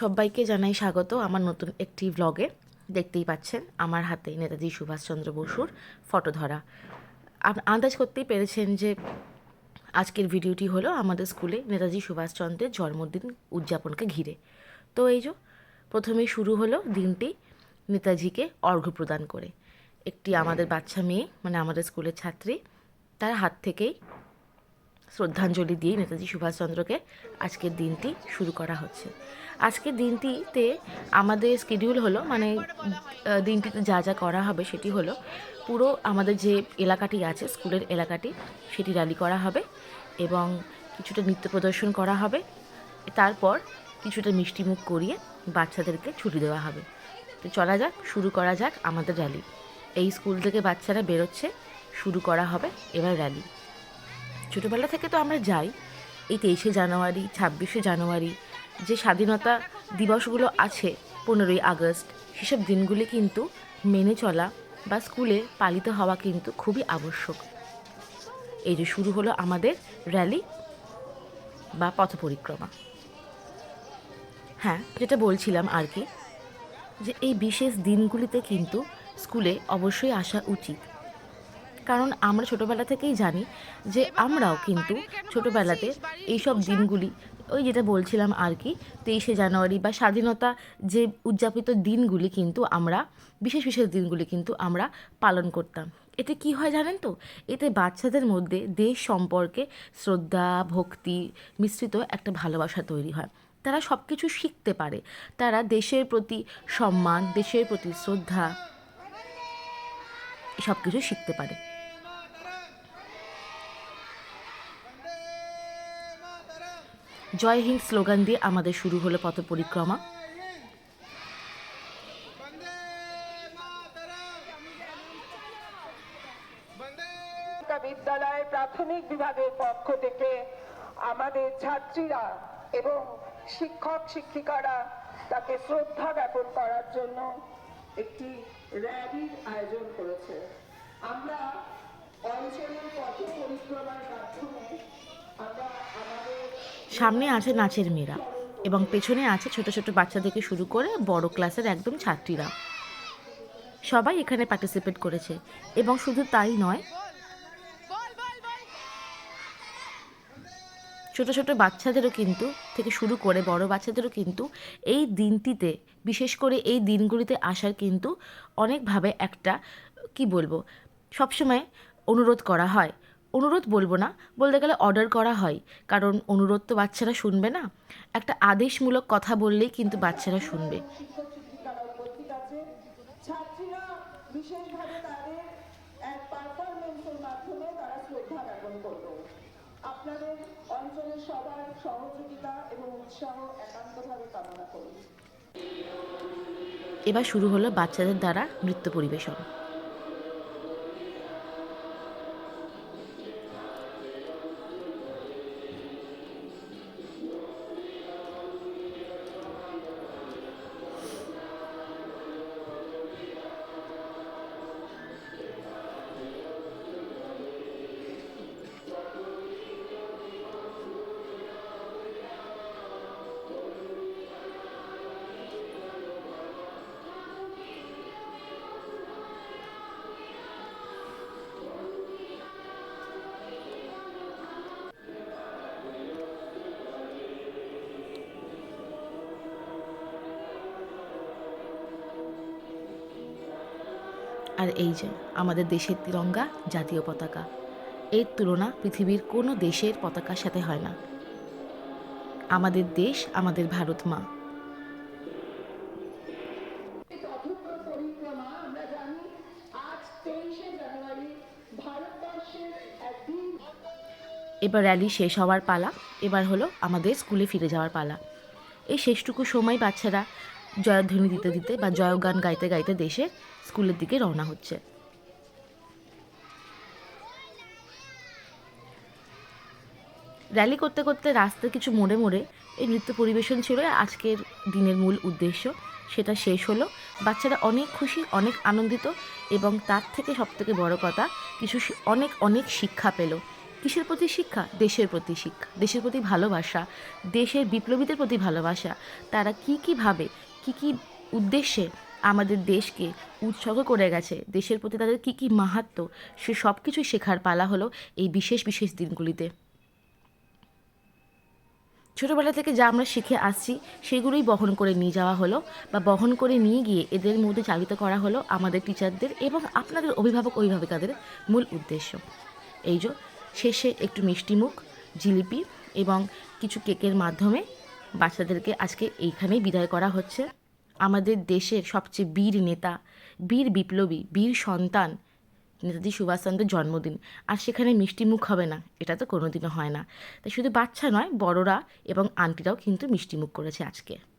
সবাইকে জানাই স্বাগত আমার নতুন একটি ব্লগে দেখতেই পাচ্ছেন, আমার হাতে নেতাজি সুভাষচন্দ্র বসুর ফটো ধরা আন্দাজ করতেই পেরেছেন যে আজকের ভিডিওটি হলো আমাদের স্কুলে নেতাজি সুভাষচন্দ্রের জন্মদিন উদযাপনকে ঘিরে। তো এই যে, প্রথমেই শুরু হলো দিনটি নেতাজিকে অর্ঘ্য প্রদান করে। একটি আমাদের বাচ্চা মেয়ে মানে আমাদের স্কুলের ছাত্রী, তার হাত থেকেই শ্রদ্ধাঞ্জলি দিয়ে নেতাজি সুভাষচন্দ্রকে আজকের দিনটি শুরু করা হচ্ছে। আজকের দিনটিতে আমাদের স্কেডিউল হলো মানে দিনটিতে যা যা করা হবে সেটি হলো পুরো আমাদের যে এলাকাটি আছে, স্কুলের এলাকাটি, সেটি র্যালি করা হবে এবং কিছুটা নৃত্য প্রদর্শন করা হবে। তারপর কিছুটা মিষ্টিমুখ করিয়ে বাচ্চাদেরকে ছুটি দেওয়া হবে। তো চলা যাক, শুরু করা যাক আমাদের র্যালি এই স্কুল থেকে বাচ্চারা বেরোচ্ছে, শুরু করা হবে এবার র্যালি ছোটোবেলা থেকে তো আমরা যাই। এই তেইশে জানুয়ারি, ছাব্বিশে জানুয়ারি যে স্বাধীনতা দিবসগুলো আছে, পনেরোই আগস্ট, সেসব দিনগুলি কিন্তু মেনে চলা বা স্কুলে পালিত হওয়া কিন্তু খুবই আবশ্যক। এই যে শুরু হলো আমাদের র্যালি বা পথ পরিক্রমা। হ্যাঁ যেটা বলছিলাম আর কি, যে এই বিশেষ দিনগুলিতে কিন্তু স্কুলে অবশ্যই আসা উচিত। কারণ আমরা ছোটোবেলা থেকেই জানি যে আমরাও কিন্তু ছোটোবেলাতে এইসব দিনগুলি, ওই যেটা বলছিলাম আর কি, তেইশে জানুয়ারি বা স্বাধীনতা যে উদযাপিত দিনগুলি কিন্তু আমরা, বিশেষ বিশেষ দিনগুলি কিন্তু আমরা পালন করতাম। এতে কি হয় জানেন তো? এতে বাচ্চাদের মধ্যে দেশ সম্পর্কে শ্রদ্ধা, ভক্তি মিশ্রিত একটা ভালোবাসা তৈরি হয়। তারা সব কিছু শিখতে পারে। তারা দেশের প্রতি সম্মান, দেশের প্রতি শ্রদ্ধা সব কিছু শিখতে পারে। জয় হিন্দ স্লোগান দিয়ে আমাদের শুরু হলো পথ পরিক্রমা বিদ্যালয় প্রাথমিক বিভাগের পক্ষ থেকে আমাদের ছাত্রীরা এবং শিক্ষক, শিক্ষিকারা তাকে শ্রদ্ধা জ্ঞাপন করার জন্য একটি র্যালির আয়োজন করেছে। আমরা অঞ্চলের পথ পরিক্রমার মাধ্যমে আমরা সামনে আছে নাচের মেয়েরা এবং পেছনে আছে ছোট ছোট বাচ্চা থেকে শুরু করে বড় ক্লাসের একদম ছাত্রীরা। সবাই এখানে পার্টিসিপেট করেছে এবং শুধু তাই নয়, ছোট ছোট বাচ্চাদেরও কিন্তু থেকে শুরু করে বড় বাচ্চাদেরও কিন্তু এই দিনটিতে, বিশেষ করে এই দিনগুলিতে আসার কিন্তু অনেকভাবে একটা, কি বলব, সবসময় অনুরোধ করা হয়। অনুরোধ বলব না বলতে গেলে অর্ডার করা হয়। কারণ অনুরোধ তো বাচ্চারা শুনবে না। একটা আদেশমূলক কথা বললেই কিন্তু বাচ্চারা শুনবে। আপনাদের অঞ্চলের সবার সহযোগিতা এবং উৎসাহ একান্তভাবে কামনা করি। এবার শুরু হলো বাচ্চাদের দ্বারা নৃত্য পরিবেশন। আর এই যে, আমাদের দেশের তিরঙ্গা জাতীয় পতাকা। এর তুলনা পৃথিবীর কোনো দেশের পতাকার সাথে হয় না। আমাদের দেশ, আমাদের ভারত, মা। এবার র্যালি শেষ হওয়ার পালা, এবার হলো আমাদের স্কুলে ফিরে যাওয়ার পালা। এই শেষটুকু সময় বাচ্চারা জয়ধ্বনি দিতে দিতে বা জয়গান গাইতে গাইতে দেশে স্কুলের দিকে রওনা হচ্ছে। র্যালি করতে করতে রাস্তার কিছু মোড়ে মোড়ে এই নৃত্য পরিবেশন ছিল আজকের দিনের মূল উদ্দেশ্য। সেটা শেষ হলো। বাচ্চারা অনেক খুশি, অনেক আনন্দিত এবং তার থেকে সবথেকে বড় কথা কিছু অনেক অনেক শিক্ষা পেল। কিসের প্রতি শিক্ষা? দেশের প্রতি শিক্ষা, দেশের প্রতি ভালোবাসা, দেশের বিপ্লবীদের প্রতি ভালোবাসা। তারা কী কী ভাবে কী কী উদ্দেশ্যে আমাদের দেশকে উৎসর্গ করে গেছে, দেশের প্রতি তাদের কী কী মাহাত্ম, সে সব কিছুই শেখার পালা হলো এই বিশেষ বিশেষ দিনগুলিতে। ছোটোবেলা থেকে যা আমরা শিখে আসছি, সেগুলোই বহন করে নিয়ে যাওয়া হলো বা বহন করে নিয়ে গিয়ে এদের মধ্যে চালিত করা হলো আমাদের টিচারদের এবং আপনাদের অভিভাবক, অভিভাবিকাদের মূল উদ্দেশ্য। এই যে শেষে একটু মিষ্টিমুখ, জিলিপি এবং কিছু কেকের মাধ্যমে বাচ্চাদেরকে আজকে এইখানেই বিদায় করা হচ্ছে। আমাদের দেশের সবচেয়ে বীর নেতা, বীর বিপ্লবী, বীর সন্তান নেতাজি সুভাষচন্দ্রের জন্মদিন। আর সেখানে মিষ্টি মুখ হবে না, এটা তো কোনোদিনও হয় না। তাই শুধু বাচ্চা নয়, বড়রা এবং আন্টিরাও কিন্তু মিষ্টি মুখ করেছে আজকে।